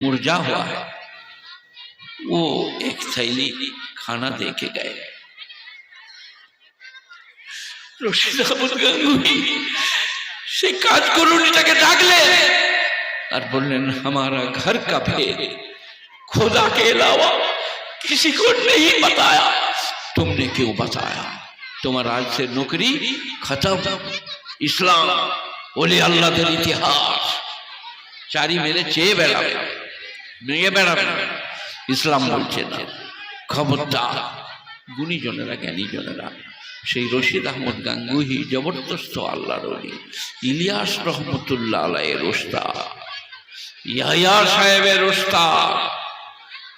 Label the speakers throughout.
Speaker 1: मुरझा हुआ है वो एक थैली खाना दे के गए রশিদ আহমদ গাঙ্গুহি সেই কাজ করুনিটাকে ডাকলে আর বললেন हमारा घर का भेद खुदा के अलावा किसी को नहीं बताया तुमने क्यों बताया তোমার আজ से नौकरी खत्म ইসলাম ওলি আল্লাহদের ইতিহাস চারি মেলে চেয়ে বেড়াবে নিয়ে বেড়াবে। ইসলাম বলছে না। খবরদার, গুণীজনেরা, জ্ঞানীজনেরা, সেই রশিদ আহমদ গাঙ্গুহি, জবরদস্ত আল্লাহর অলি ইলিয়াস রহমতুল্লাহ আলাইয়ের ওস্তাদ, ইয়াহিয়া সাহেবের ওস্তাদ।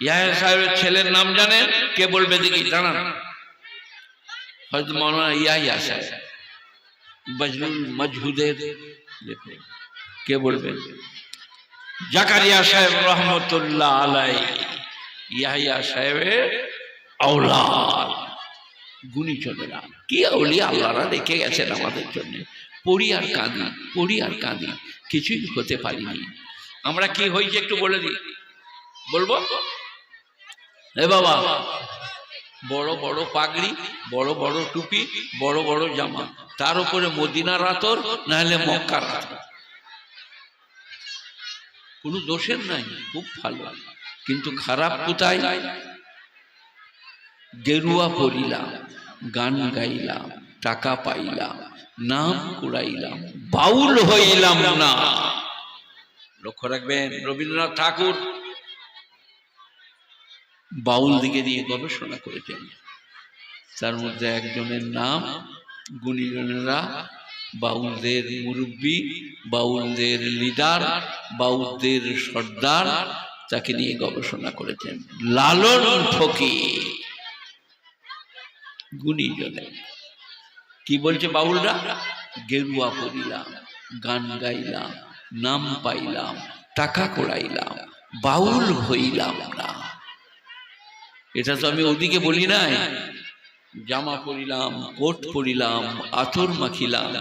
Speaker 1: ইয়াহিয়া সাহেবের ছেলের নাম জানেন? কে বলবে দেখি, জানান। হয়তো মৌলানা ইয়াহিয়া সাহেব মজহুদের কে বলবেন? জাকারিয়া সাহেব রহমতুল্লাহ আলাই, ইয়াহিয়া সাহেবের আওলাদ। গুণী চলে না কি আউলিয়া, আল্লাহরা রেখে গেছেন আমাদের জন্য। পড়ি আর কাঁদি, পড়ি আর কাঁদি, কিছুই হতে পারিনি। আমরা কি হয়েছে একটু বলে দিই? বলব? এ বাবা, বড় বড় পাগড়ি, বড় বড় টুপি, বড় বড় জামা। তার উপরে মদিনার আতর, নাহলে মক্কার আতর। কোনো দোষের নাই, খুব ভালো। কিন্তু খারাপ কোথায়? গেরুয়া পড়িলাম, গান গাইলাম, টাকা পাইলাম, নাম কুড়াইলাম, বাউল হইলাম না। লক্ষ্য রাখবেন, রবীন্দ্রনাথ ঠাকুর বাউল দিকে নিয়ে গবেষণা করেছেন। তার মধ্যে একজনের নাম, গুণীজনেরা বাউলদের মুরব্বী, বাউলদের লিডার, বাউলদের সর্দার তাকে নিয়ে গবেষণা করেছেন। লালন ফকির। গুণীজনে কি বলছে বাউলরা? গেরুয়া পড়িলাম, গান গাইলাম, নাম পাইলাম, টাকা কড়াইলাম, বাউল হইলাম না। এটা তো আমি ওদিকে বলি নাই। জামা পরিলাম, কোট পরিলাম, আতর মাখিলাম,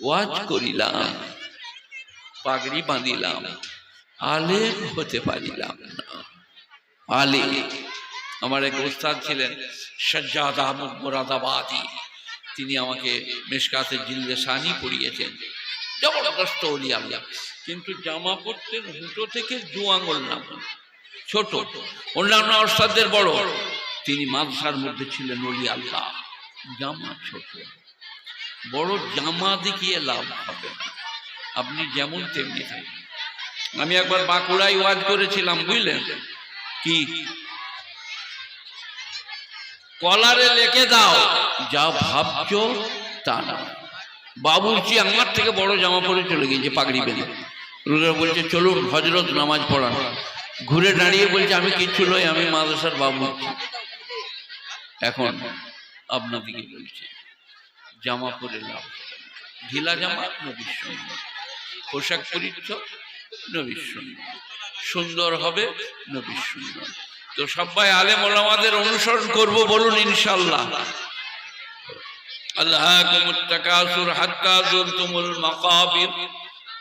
Speaker 1: ওয়াজ করিলাম, পাগড়ি বাঁধিলাম, আলেম হতে পারিলাম না। আলে, আমার এক ওস্তাদ ছিলেন, সজ্জাদ আহমদ মোরাদাবাদী। তিনি আমাকে মেশকাতে জিল্লে সানি পড়িয়েছেন জবরদস্ত অলি আল্লাহ। কিন্তু জামা পরতেন হুটো থেকে দু আঙুল নাম ছোট, অন্যান্য ওস্তাদদের বড়। তিনি মাদ্রাসার মধ্যে ছিলেন অলি আল্লাহ। জামা ছোট। বড় জামা দেখিয়ে লাভ হবে আপনি যেমন তেমনি থাকবেন। আমি একবার বাঁকুড়ায় ওয়াজ করেছিলাম, বুঝলেন? কি? কলারে লেখে দাও, যা ভাবছ তা না বাবুর্চি আমার থেকে বড় জামা পরে চলে গিয়েছে, পাগড়ি বেঁধে। রুগা বলছে, চলুন হজরত নামাজ পড়ান। ঘুরে দাঁড়িয়ে বলছে, আমি কিচ্ছু নই, আমি মাদ্রাসার বাবুর্চি। এখন আপনাদিকে বলছে জামা পরে লাভ ঢিলা জামা নবীর সুন্দর পোশাক পরিচ্ছদ নবীর সুন্দর সুন্দর হবে নবীর সুন্দর তো সবাই আলেম ওলামাদের অনুসরণ করব বলুন ইনশাল্লাহ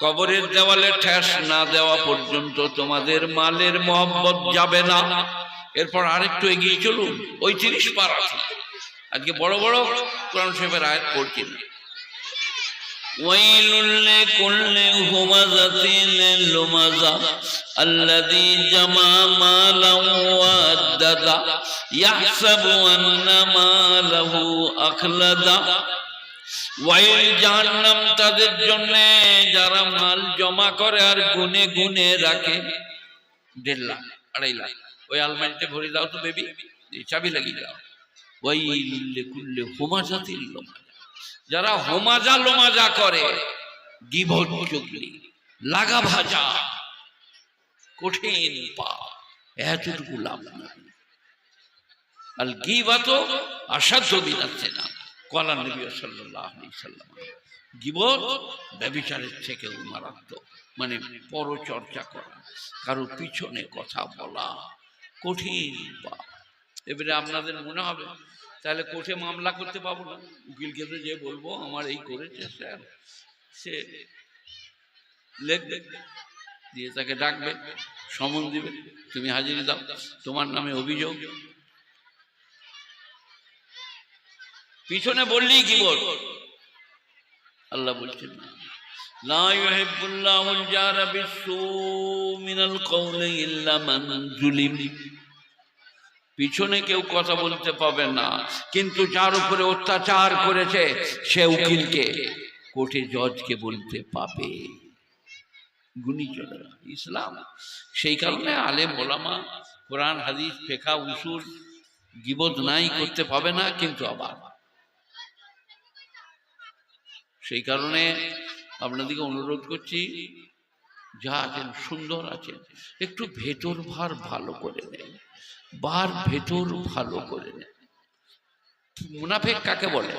Speaker 1: কবরের দেওয়ালে ঠেস না দেওয়া পর্যন্ত তোমাদের মালের মহব্বত যাবে না। এরপর আরেকটু এগিয়ে চলুন ওই তিরিশ পার আছে আজকে বড় বড় কোরআন শরীফের আয়াত পড়ছি না ويل لكل همزة لمزة الذي جمع مالا وعددا يحسب أن ماله أخلدا ওয়াইল জাহান্নাম তাদের জন্য যারা মাল জমা করে আর গুনে গুনে রাখে দেড় লাখ আড়াই লাখ ওই আলমারিতে ভরে দাও তো বেবি চাবি লাগিয়ে দাও। ওয়াইল কুল্লে লোমাজা। যারা হোমাজা লোমাজা করে চুগলি, লাগা ভাজা, কঠিন এতটুকু লাভ আল বিনাচ্ছে না কলা নবী সাল্লাহ সাল্লাম। ব্যবিচারের মারাত্মক মানে পরচর্চা করা, কারও পিছনে কথা বলা কঠিন পা এবারে আপনাদের মনে হবে তাহলে কোর্টে মামলা করতে পাবো না উকিলকে তো যে বলবো আমার এই করেছে স্যার সে লিখবে দিয়ে তাকে ডাকবে সমন দিবে তুমি হাজিরি দাও তোমার নামে অভিযোগ পিছনে বললেই কি বল আল্লাহ বলছেন না لا يحب الله الجار بالسوء من القول إلا من ظلم পিছনে কেউ কথা বলতে পাবে না। কিন্তু যার উপরে অত্যাচার করেছে, সে উকিলকে, কোর্টে জজকে বলতে পাবে। ইসলাম। সেই কারণে আলেম, ওলামা, কোরআন, হাদিস ফেকা উসুল গিবদ নাই করতে পাবে না, কিন্তু আবার। সেই কারণে আপনাদেরকে অনুরোধ করছি, যা আছেন সুন্দর আছেন, একটু ভেতর ভার ভালো করে নেন। বার ভেতর ভালো করে নেন মুনাফেক কাকে বলে?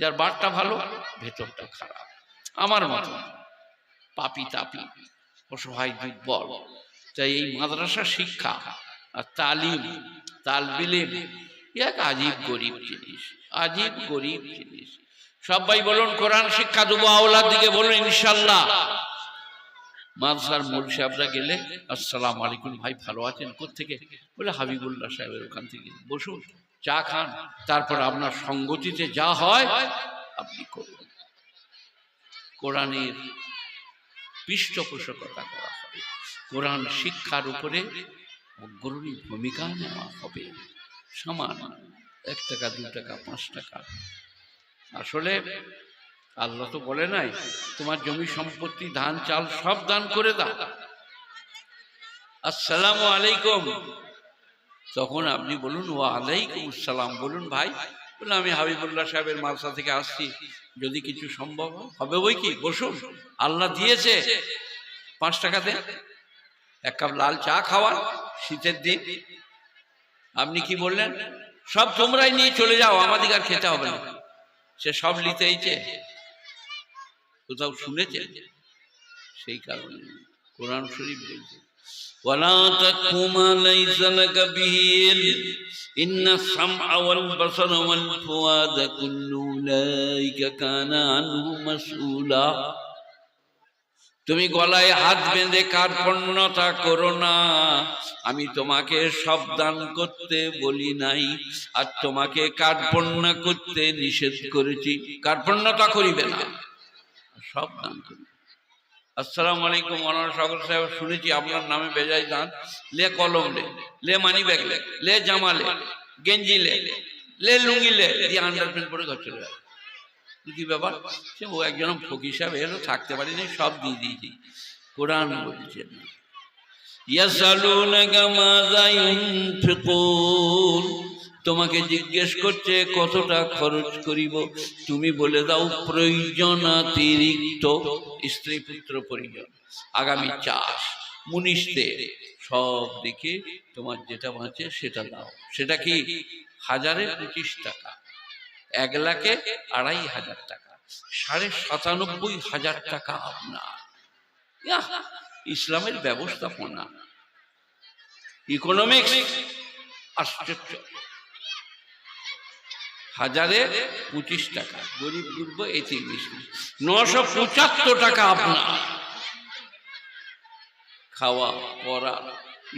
Speaker 1: যার বারটা ভালো, ভেতরটা খারাপ। আমার মতো, পাপি তাপি, অসহায় দুর্বল। তাই এই মাদ্রাসা শিক্ষা আর তালিম, তালবিলিম এক আজীব গরিব জিনিস, আজীব গরিব জিনিস। সবাই বলুন, কোরআন শিক্ষা দেবো, আওলার দিকে বলুন, ইনশাল্লাহ। মাদ্রাসার মূল সাহেবরা গেলে, আসসালাম আলাইকুম ভাই, ভালো আছেন? কোথেকে বলে, হাবিবুল্লাহ সাহেবের ওখান থেকে। বসুন, চা খান, তারপর আপনার সঙ্গতিতে যা হয় আপনি করুন। কোরআনের পৃষ্ঠপোষকতা করা হবে। কোরআন শিক্ষার উপরে অগ্রণী ভূমিকা নেওয়া হবে। সমান এক টাকা, দু টাকা, পাঁচ টাকা। আসলে আল্লাহ তো বলে নাই, তোমার জমি সম্পত্তি, ধান, চাল সব দান করে দাও। আসসালাম আলাইকুম। তখন আপনি বলুন ও আলাইকুম আসসালাম, বলুন ভাই। বলে আমি হাবিবুল্লাহ সাহেবের মাদ্রাসা থেকে আসছি। যদি কিছু সম্ভব হবে বই কি? বসুন। আল্লাহ দিয়েছে। পাঁচ টাকা দেন। এক কাপ লাল চা খাওয়ান, শীতের দিন। আপনি কি বললেন? সব তোমরাই নিয়ে চলে যাও, আমাদের আর খেতে হবে না। সে সব নিতে কোথাও শুনেছে সেই কারণে কোরআন শরীফ বলছে ولا تقف ما ليس لك به علم إن السمع والبصر والفؤاد كل أولئك كان عنه مسؤولا তুমি গলায় হাত বেঁধে কার্পণ্যতা করো না আমি তোমাকে সাবধান করতে বলি নাই আর তোমাকে কার্পণ্য করতে নিষেধ করেছি কার্পণ্যতা করিবে না সাবধান করি আসসালামু আলাইকুম মনোহর সাগর সাহেব, শুনেছি আপনার নামে বেজায় দান লে কলম লে লে মানি ব্যাগ লে লে জামা লে, গেঞ্জি লে লে লুঙ্গি লে, দিয়ে আন্ডার প্যান্ট পরে ঘর চলে যাবে কি ব্যাপার? সে ও একজন ফকির সাহেব এলো থাকতে পারিনি, সব দিয়ে দিয়েছি। কোরআন বলছে। বলছেন ইয়াসালুনাকা মাযা ইউনফিকুন তোমাকে জিজ্ঞেস করছে, কতটা খরচ করিব? তুমি বলে দাও, প্রয়োজনাতিরিক্ত স্ত্রী পুত্র পরিজন, আগামী চাষ মুনিশদের সব দিকে তোমার যেটা বাঁচে সেটা দাও। সেটা কি হাজারে পঁচিশ টাকা? এক লাখে আড়াই হাজার টাকা, সাড়ে সাতানব্বই হাজার টাকা আপনার। ইসলামের ব্যবস্থাপনা। ইকোনমিক্স আশ্চর্য। হাজারে পঁচিশ টাকা। গরিব দুর্ব এই তিরিশ নশো পঁচাত্তর টাকা আপনার। খাওয়া, পড়া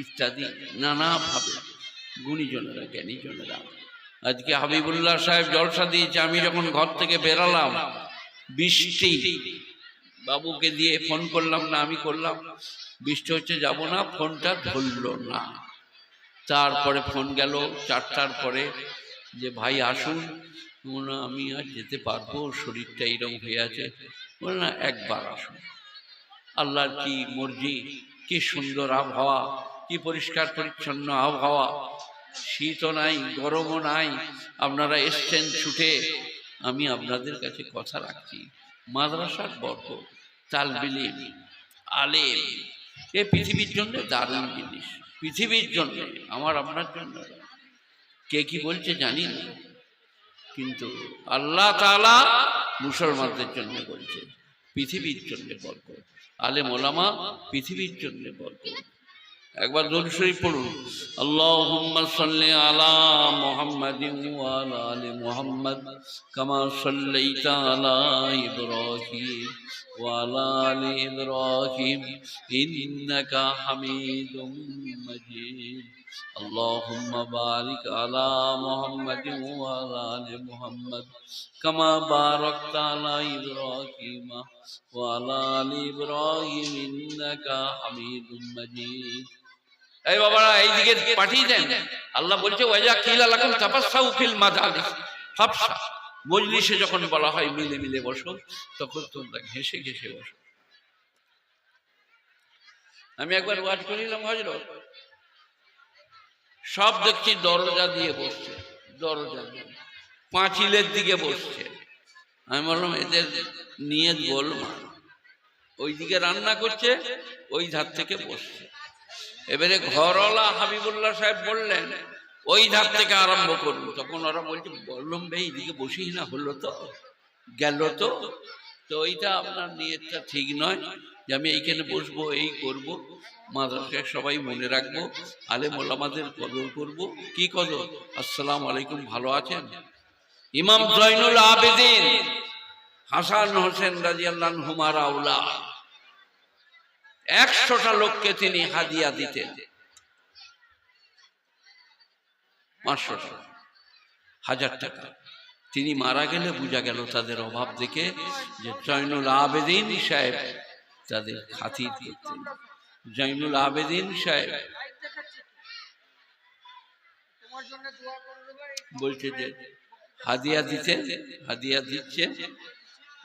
Speaker 1: ইত্যাদি নানাভাবে গুণীজনেরা, জ্ঞানীজনেরা। আজকে হাবিবুল্লাহ সাহেব জলসা দিয়েছে, আমি যখন ঘর থেকে বেরালাম, বৃষ্টি, বাবুকে দিয়ে ফোন করলাম না, আমি করলাম, বৃষ্টি হচ্ছে যাব না, ফোনটা ধরলো না। তারপরে ফোন গেল, চারটার পরে যে, ভাই, আসুন। না আমি আর যেতে পারব, শরীরটা এরকম হয়ে আছে। বলে না, একবার আসুন। আল্লাহর কি মর্জি, কি সুন্দর আবহাওয়া, কি পরিষ্কার, পরিচ্ছন্ন আবহাওয়া। শীতও নাই, গরমও নাই, আপনারা এসছেন ছুটে। আমি আপনাদের কাছে কথা রাখছি। মাদ্রাসার বর্গ তালবিলিম, আলেম, এ পৃথিবীর জন্য দারুণ জিনিস। পৃথিবীর জন্য, আমার, আপনার জন্য। নয়। কে কি বলছে জানি না। কিন্তু আল্লাহ তাআলা মুসলমানদের জন্য বলছে পৃথিবীর জন্য বর্গ আলে মোলামা পৃথিবীর জন্য বর্গ একবার দরুদ শরীফ পড়ুন, আল্লাহুম্মা সাল্লি আলা মুহাম্মাদিন ওয়া আলা আলি মুহাম্মাদ কামা সাল্লাইতা আলা ইব্রাহিম।
Speaker 2: وعلى آل إبراهيم إنك حميد مجيد اللهم بارك على محمد وعلى آل محمد كما باركت على إبراهيم وعلى آل إبراهيم إنك حميد مجيد
Speaker 1: এই বাবারা এইদিকে পাঠিয়ে দেন আল্লাহ বলছে ওয়াজা কিলা লাকুম তাপাসাউ ফিল মাজালিস ফাফসা মজলিসে যখন বলা হয় মিলে মিলে বসো, তখন তোমরা ঘেসে ঘেসে বসো। আমি একবার ওয়াজ করিলাম হজরত সব দেখছি দরজা দিয়ে বসছে, দরজা দিয়ে। পাঁচিলের দিকে বসছে। আমি বললাম, এদের নিয়ে বলব ওই দিকে রান্না করছে, ওই ধার থেকে বসছে। এবারে ঘরওয়ালা হাবিবুল্লাহ সাহেব বললেন ওই ধার থেকে আরম্ভ করুন। তখন ওরা বলছে, বললাম ভাই এইদিকে বসেই না হলো তো। গেল তো। তো ওইটা আপনার নিয়তটা ঠিক নয় যে আমি এইখানে বসবো, এই করব। মাদ্রাসায় সবাই মনে রাখব আলেম ওলামাদের কদর করব। কি কদর? আসসালাম আলাইকুম, ভালো আছেন? ইমাম জয়নুল আবেদিন, হাসান হোসেন রাজিয়াল্লাহ হুমার আউলা একশোটা লোককে তিনি হাদিয়া দিতেন। পাঁচশো হাজার টাকা। তিনি মারা গেলে বোঝা গেল তাদের অভাব দেখে যে জৈনুল আবেদিন সাহেব তাদের খাতির করতেন। জৈনুল আবেদিন সাহেব বলছে যে, হাদিয়া দিতে হাদিয়া দিচ্ছে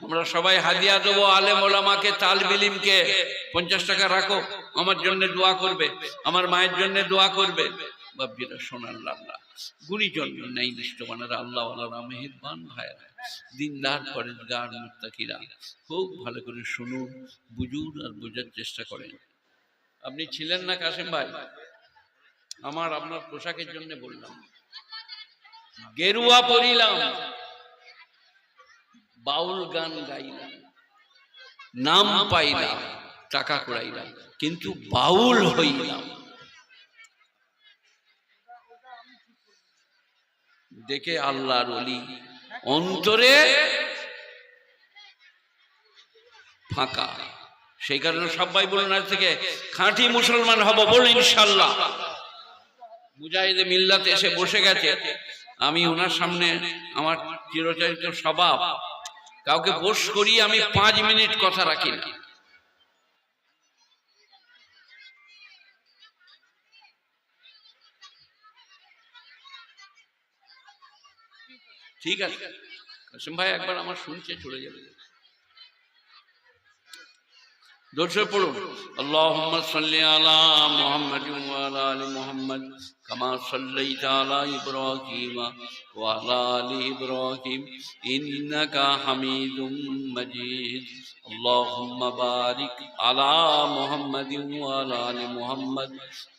Speaker 1: আমরা সবাই হাদিয়া দেবো, আলেম ওলামাকে, তালবিলিমকে। পঞ্চাশ টাকা রাখো, আমার জন্য দোয়া করবে, আমার মায়ের জন্য দোয়া করবে। বাব্বিরা সোনার লাল্লা গুণীজন মেহেরবান ভাইরা দিনদার করেন গার মুত্তাকিরা। খুব ভালো করে শুনুন, বুঝুন আর বোঝার চেষ্টা করেন। আপনি ছিলেন না কাসেম ভাই? আমার আপনার পোশাকের জন্য বললাম। গেরুয়া পরিলাম। বাউল গান গাইলাম। নাম পাইলাম, টাকা কুড়াইলাম। কিন্তু বাউল হইলাম। দেখে আল্লাহর অলি অন্তরে ফাঁকা। সেই কারণে সবাই বলুন আজ থেকে খাঁটি মুসলমান হব বলুন ইনশাল্লাহ। মুজাহিদে মিল্লাতে এসে বসে গেছে। আমি ওনার সামনে আমার চিরচরিত স্বভাব। কাউকে বোস করি আমি পাঁচ মিনিট কথা রাখি না। ঠিক আছে। কাসিম ভাই একবার আমার শুনছে চলে যাবে। দর্শক পড়ুন اللهم صل على محمد وعلى ال محمد كما صليت على ابراهيم وعلى ال ابراهيم انك حميد مجيد اللهم بارك على محمد وعلى ال محمد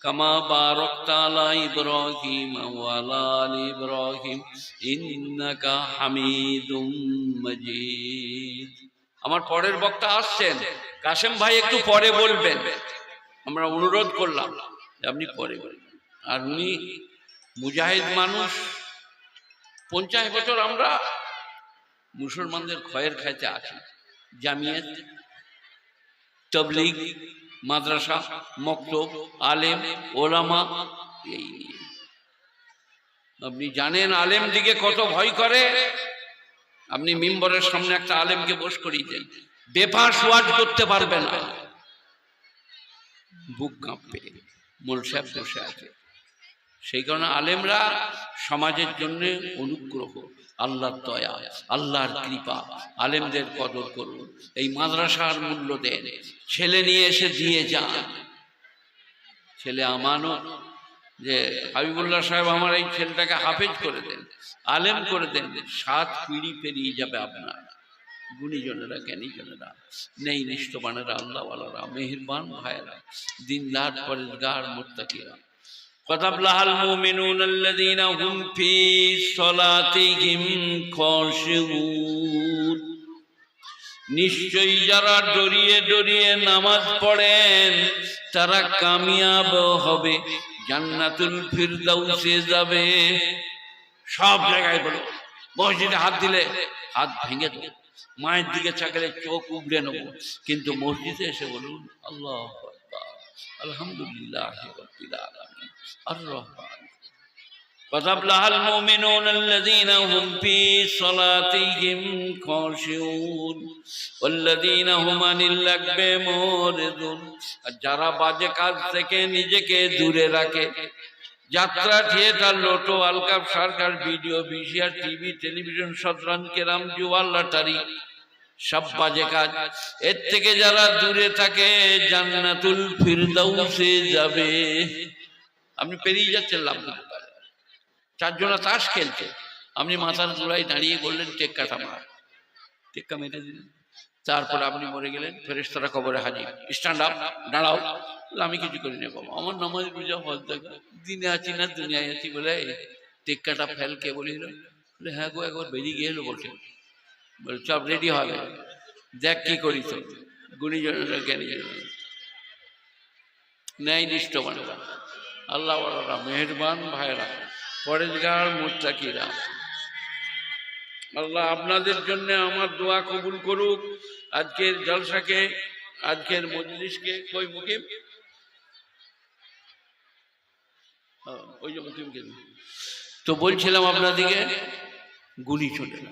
Speaker 1: كما باركت على ابراهيم وعلى ال ابراهيم انك حميد مجيد আমার পরের বক্তা আসছেন কাশেম ভাই একটু পরে বলবেন। আমরা অনুরোধ করলাম আপনি পরে বলবেন। আর উনি মুজাহিদ মানুষ। পঞ্চাশ বছর আমরা মুসলমানদের ক্ষয়ের খাইতে আছি জামিয়াত তবলিগ মাদ্রাসা মক্তব আলেম ওলামা এই আপনি জানেন আলেম দিকে কত ভয় করে? আপনি মিম্বরের সামনে একটা আলেমকে বস করিয়ে দেন। বেফাস ওয়াজ করতে পারবে না। বুক কাঁপবে মোল সাহেব বসে আছে। সেই কারণে আলেমরা সমাজের জন্য অনুগ্রহ, আল্লাহর দয়া, আল্লাহর কৃপা, আলেমদের কদর করুন, এই মাদ্রাসার মূল্য দেন, ছেলে নিয়ে এসে দিয়ে যান। ছেলে আমানত যে হাবিবুল্লাহ সাহেব আমার এই ছেলেটাকে হাফেজ করে দেন, আলেম করে দেন, সাত পিড়ি পেরিয়ে যাবে আপনার। গুণীজনেরা জ্ঞানীজনেরা নেই নিষ্ঠবানেরা আল্লাহওয়ালারা মেহেরবান ভাইয়েরা দিনদার পরেশগার মুত্তাকিরা قد أفلح المؤمنون الذين هم في صلاتهم خاشعون নিশ্চয়ই যারা ডরিয়ে ডরিয়ে নামাজ পড়েন তারা কামিয়াব হবে জান্নাতুল ফিরদাউসে যাবে সব জায়গায় বলো মসজিদে হাত দিলে হাত ভেঙে দেবো
Speaker 2: মায়ের দিকে চাকলে চোখ উগড়ে নেব কিন্তু মসজিদে এসে বলুন আল্লাহ আকবার, আলহামদুলিল্লাহ রব্বিল আলামিন, আর রহমান قد أفلح المؤمنون الذين هم في صلاتهم خاشعون والذين هم عن اللغو معرضون আর যারা বাজে কাজ থেকে নিজেকে দূরে রাখে যাত্রা থিয়েটার লোটো আলকাপ সরকার video VCR TV television Shatranj কেরাম জুয়াল লটারি সব বাজে কাজ। এর থেকে যারা দূরে থাকে জান্নাতুল ফিরদাউসে যাবে। আপনি পেরিয়ে যাচ্ছেন লাভ চারজনা তাস খেলছে। আপনি মাথার গোড়ায় দাঁড়িয়ে বললেন টেক্কাটা মার টেক্কা মেরে দিলেন। তারপর আপনি মরে গেলেন। ফেরেশতারা কবরে হাজির। স্ট্যান্ড আপ দাঁড়াও। আমি কিছু করি না বাবা। আমার নামাজ পূজা হজ দেখা দিনে আছি না দুনিয়ায় আছি বলে টেক্কাটা ফেল কে বলিল। বলে হ্যাঁ গো একবার বেরিয়ে গিয়েছিল বলছে বলে রেডি হবে। দেখ কি করিস গুণীজনেরা জ্ঞানীজনেরা ন্যায় নিষ্ঠ মানেরা আল্লাহ মেহরবান ভাইরা পরেজগার মুত্তাকিরা। আল্লাহ আপনাদের জন্য আমার দোয়া কবুল করুক। আজকের জলসাকে, আজকের মজলিসকে, কই মুকিম? ওই যে মুকিমকে। তো বলছিলাম আপনাদিকে গুলি চলে না।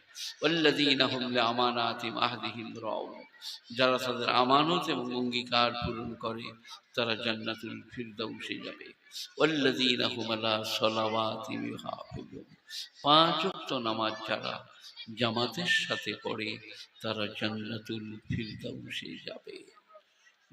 Speaker 2: যারা তাদের আমানত এবং অঙ্গীকার পূরণ করে, তারা জান্নাতুল ফিরদাউসে যাবে। ওয়াক্ত নামাজ যারা জামাতের সাথে পড়ে, তারা জান্নাতুল ফিরদাউসে যাবে।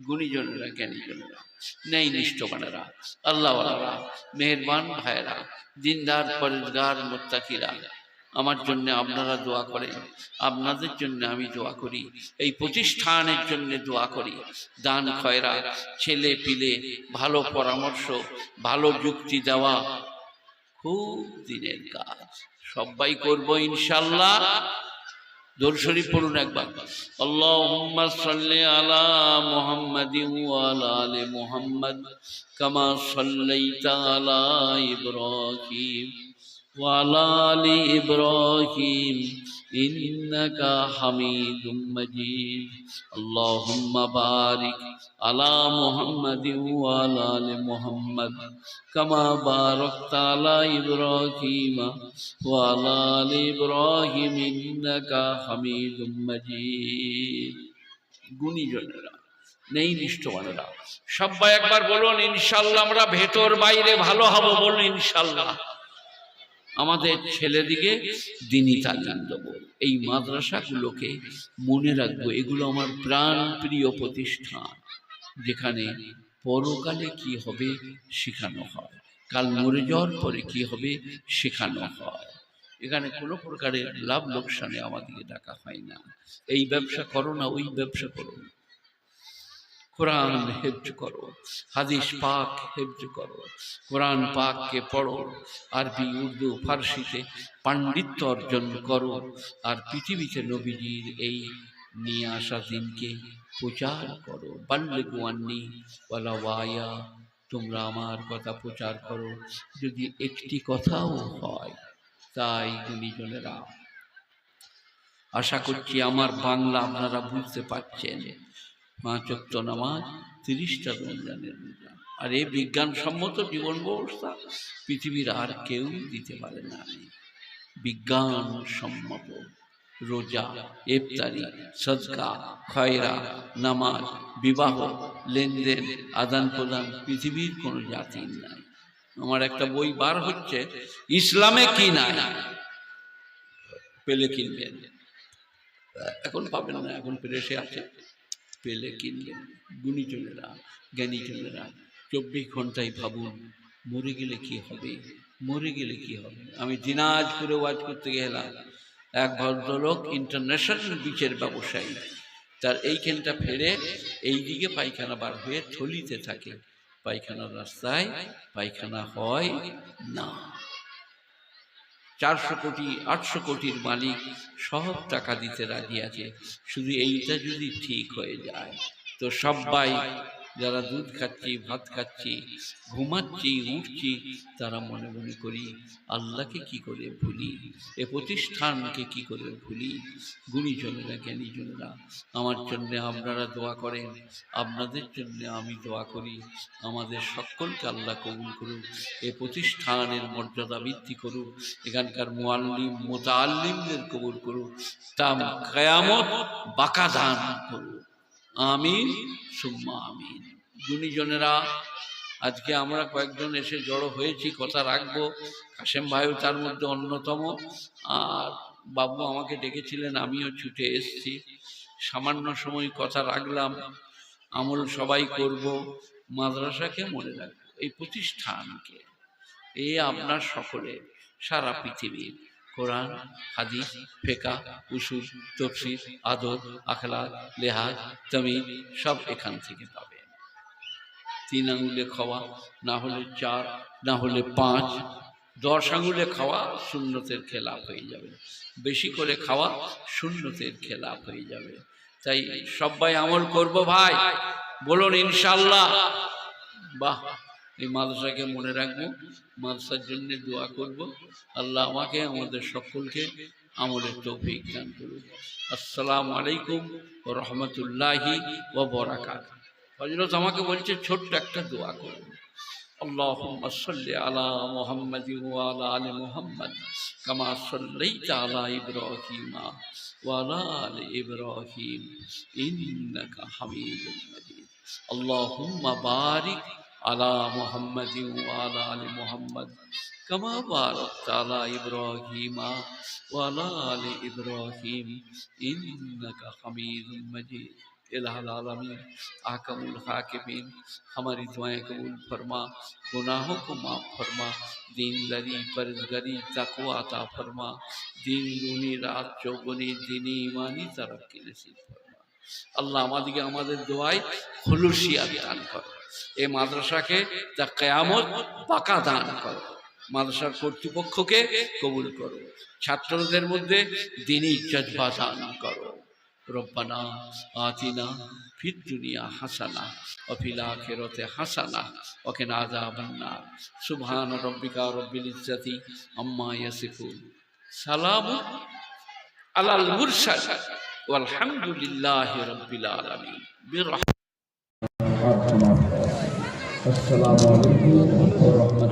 Speaker 2: গুণীজনেরা, জ্ঞানীজনেরা ন্যায় নিষ্ঠবানেরা আল্লাহওয়ালারা, মেহরবান ভাইয়েরা, দিনদার পরেজগার মোত্তাকিরা আমার জন্য আপনারা দোয়া করেন। আপনাদের জন্য আমি দোয়া করি। এই প্রতিষ্ঠানের জন্য দোয়া করি। দান খয়রা, ছেলে পিলে, ভালো পরামর্শ, ভালো যুক্তি দেওয়া খুব দিনের কাজ। সবাই করব ইনশাল্লাহ। দোর শরীফ পড়ুন একবার। সাল্লি আলা মুহাম্মাদিন ওয়া মুহাম্মাদ, কামা সাল্লাইতা আলা ইব্রাহিম। ওয়া আলা আলি ইব্রাহিম ইন্নাকা হামিদুম মাজিদ আল্লাহুম্মা বারিক আলা মুহাম্মাদিন ওয়া আলা আলি মুহাম্মাদ কামা বারাকতা আলা ইব্রাহিম وعلى آل إبراهيم إنك حميد مجيد গুণীজনেরা নেই নিষ্ঠবানেরা সবাই একবার বলুন ইনশাল্লাহ আমরা ভেতর বাইরে ভালো হব বলুন ইনশাল্লাহ আমাদের ছেলেদিকে দিনই তালিম দেবো। এই মাদ্রাসাগুলোকে মনে রাখব এগুলো আমার প্রাণ প্রিয় প্রতিষ্ঠান যেখানে পরকালে কি হবে শেখানো হয় কাল মরে যাওয়ার পরে কি হবে শেখানো হয়। এখানে কোনো প্রকারের লাভ লোকসানে আমাদেরকে ডাকা হয় না। এই ব্যবসা করো না ওই ব্যবসা করো কোরআন হেফজ করো, হাদিস পাক হেফজ করো, কোরআন পাককে পড়ো, আরবি, উর্দু, ফার্সিতে পাণ্ডিত্য অর্জন করো, আর পৃথিবীতে নবীজির এই নিয়ে আসা দিনকে প্রচার করো। বাল্যে গুয়ান্নি ওয়ালা ওয়ায়া, তোমরা আমার কথা প্রচার করো। যদি একটি কথাও হয়, তাই গুণীজনেরা আশা করছি আমার বাংলা আপনারা বুঝতে পারছেন। পাঁচ ওয়াক্ত নামাজ, তিরিশটা রমজানের রোজা আর এই বিজ্ঞানসম্মত জীবন ব্যবস্থা পৃথিবীর আর কেউ দিতে পারে না। বিজ্ঞানসম্মত রোজা, ইফতারি, সদকা, খয়রা, নামাজ, বিবাহ, লেনদেন, আদান প্রদান পৃথিবীর কোনো জাতি নাই। আমার একটা বই বার হচ্ছে, ইসলামে কি নাই? পেলে কিনবেন। এখন পাবেন না, এখন প্রেসে আছে। পেলে কিনলেন গুণীজনেরা, জ্ঞানীজনেরা, চব্বিশ ঘন্টায় ভাবুন, মরে গেলে কি হবে? মরে গেলে কি হবে? আমি দিনাজপুরে ওয়াজ করতে গেলাম, এক ভদ্রলোক ইন্টারন্যাশনাল বিচের ব্যবসায়ী। তার এইখানটা ফেরে এই দিকে পায়খানা বার হয়ে থলিতে থাকে। পায়খানার রাস্তায় পায়খানা হয় না। চারশো কোটি, আটশো কোটির মালিক সব টাকা দিতে রাজি আছে। শুধু এইটা যদি ঠিক হয়ে যায়, তো সবাই যারা দুধ খাচ্ছি, ভাত খাচ্ছি, ঘুমাচ্ছি, উঠছি, তারা মনে মনে করি, আল্লাহকে কি করে ভুলি? এ প্রতিষ্ঠানকে কি করে ভুলি? গুণীজনেরা, জ্ঞানীজনেরা, আমার জন্য আপনারা দোয়া করেন, আপনাদের জন্য আমি দোয়া করি, আমাদের সকলকে আল্লাহ কবুল করুক, এ প্রতিষ্ঠানের মর্যাদা বৃদ্ধি করুক, এখানকার মোয়াল্লিম মোতাল্লিমদের কবুল করুক তা কেয়ামত বাঁকা দান করুন আমিন, সুম্মা আমিন। গুণীজনেরা, আজকে আমরা কয়েকজন এসে জড়ো হয়েছি, কথা রাখব। কাশেম ভাইও তার মধ্যে অন্যতম। আর বাবু আমাকে ডেকেছিলেন, আমিও ছুটে এসেছি। সামান্য সময় কথা রাখলাম, আমল সবাই করব, মাদ্রাসাকে মনে রাখব। এই প্রতিষ্ঠানকে এই আপনার সকলে সারা পৃথিবীর। কোরআন, হাদিস ফেকা উসুল তফসির আদর আখলা লেহাজ জমিন সব এখান থেকে পাবেন। তিন আঙুলে খাওয়া, না হলে চার, না হলে পাঁচ, দশ আঙুলে খাওয়া শূন্যতের খেলাপ হয়ে যাবে। বেশি করে খাওয়া শূন্যতের খেলাপ হয়ে যাবে। তাই সবাই আমল করব ভাই, বলুন ইনশাল্লাহ বাহ এই মাদ্রাসাকে মনে রাখবো মাদ্রাসার জন্য দোয়া করব আল্লাহ আমাকে আমাদের সকলকে আমলের তৌফিক দান করুন আসসালামু আলাইকুম ও রহমতুল্লাহি ও বরাকাত হজরত আমাকে বলছে ছোট্ট একটা দোয়া করুন اللهم صل على محمد وعلى ال محمد كما صليت على ابراهيم وعلى ال ابراهيم انك حميد مجيد اللهم بارك আলা মোহাম্মদ আলা আলী মোহাম্মদ كما باركت على إبراهيم وعلى آل إبراهيم إنك حميد مجيد العالمین آکم الحاکمین ہماری دعائیں قبول فرما گناہوں کو معاف فرما دین لری پرزگری تقوی عطا فرما دین دونی رات چوگنی دینی ایمانی ترقی نصیب فرما আল্লাহ আমাদেরকে আমাদের দোয়ায় খুলুসিয়া দান করে এই মাদ্রাসাকে তা কেয়ামত পাকা দান করো মাদ্রাসার কর্তৃপক্ষকে কবুল করো ছাত্রদের মধ্যে দিনী জজবা দান করো ربنا آتنا في الدنيا حسنة وفي الآخرة حسنة وقنا عذاب النار سبحان ربك رب العزة عما يصفون سلام على المرسل والحمد لله رب العالمين برحمة
Speaker 3: আসসালামু আলাইকুম